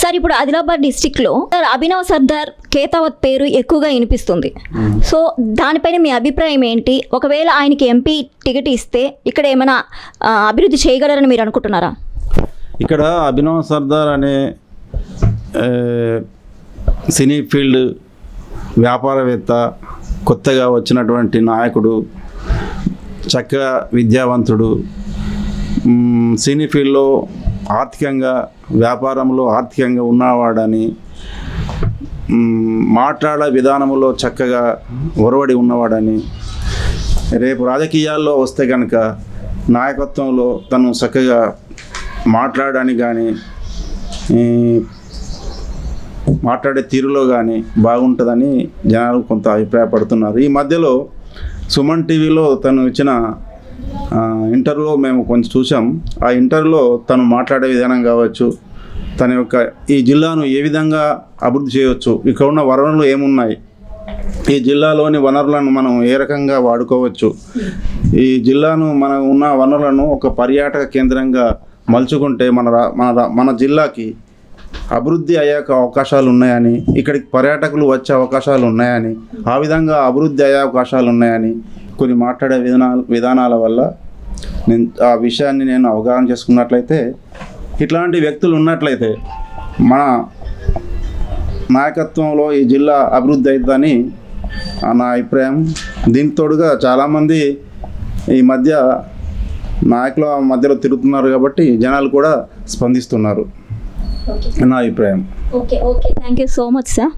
Sir ఇప్పుడు ఆదిలాబాద్ డిస్టిక్లో sir Abhinav Sardar Kethavath పేరు ఎక్కువగా వినిపిస్తుంది. సో దానిపైన మీ అభిప్రాయం ఏంటి? ఒకవేళ ఆయనకి ఎంపీ టికెట్ ఇస్తే ఇక్కడ ఏమైనా అభివృద్ధి చేయగలరని మీరు అనుకుంటున్నారా? ఇక్కడ అభినవ్ సర్దార్ అనే సినీ ఫీల్డ్ వ్యాపారవేత్త కొత్తగా వచ్చినటువంటి నాయకుడు చక్కగా విద్యావంతుడు సినీ ఫీల్డ్లో ఆర్థికంగా వ్యాపారంలో ఆర్థికంగా ఉన్నవాడని మాట్లాడే విధానంలో చక్కగా ఒరవడి ఉన్నవాడని రేపు రాజకీయాల్లో వస్తే కనుక నాయకత్వంలో తను చక్కగా మాట్లాడడానికి కానీ మాట్లాడే తీరులో కానీ బాగుంటుందని జనాలు కొంత అభిప్రాయపడుతున్నారు. ఈ మధ్యలో సుమన్ టీవీలో తను ఇచ్చిన ఇంటర్లో మేము కొంచెం చూసాం. ఆ ఇంటర్లో తను మాట్లాడే విధానం కావచ్చు తన యొక్క ఈ జిల్లాను ఏ విధంగా అభివృద్ధి చేయవచ్చు ఇక్కడ ఉన్న వనరులు ఏమున్నాయి ఈ జిల్లాలోని వనరులను మనం ఏ రకంగా వాడుకోవచ్చు ఈ జిల్లాను మన ఉన్న వనరులను ఒక పర్యాటక కేంద్రంగా మలుచుకుంటే మన రా- మన మన జిల్లాకి అభివృద్ధి అయ్యాక అవకాశాలు ఉన్నాయని ఇక్కడికి పర్యాటకులు వచ్చే అవకాశాలు ఉన్నాయని ఆ విధంగా అభివృద్ధి అయ్యే అవకాశాలు ఉన్నాయని కొన్ని మాట్లాడే విధానాల విధానాల వల్ల నేను ఆ విషయాన్ని నేను అవగాహన చేసుకున్నట్లయితే ఇట్లాంటి వ్యక్తులు ఉన్నట్లయితే మన నాయకత్వంలో ఈ జిల్లా అభివృద్ధి అవుతుందని నా అభిప్రాయం. దీనికి తోడుగా చాలామంది ఈ మధ్య నాయకుల మధ్యలో తిరుగుతున్నారు కాబట్టి జనాలు కూడా స్పందిస్తున్నారు. నా అభిప్రాయం. Okay okay. Thank you so much sir.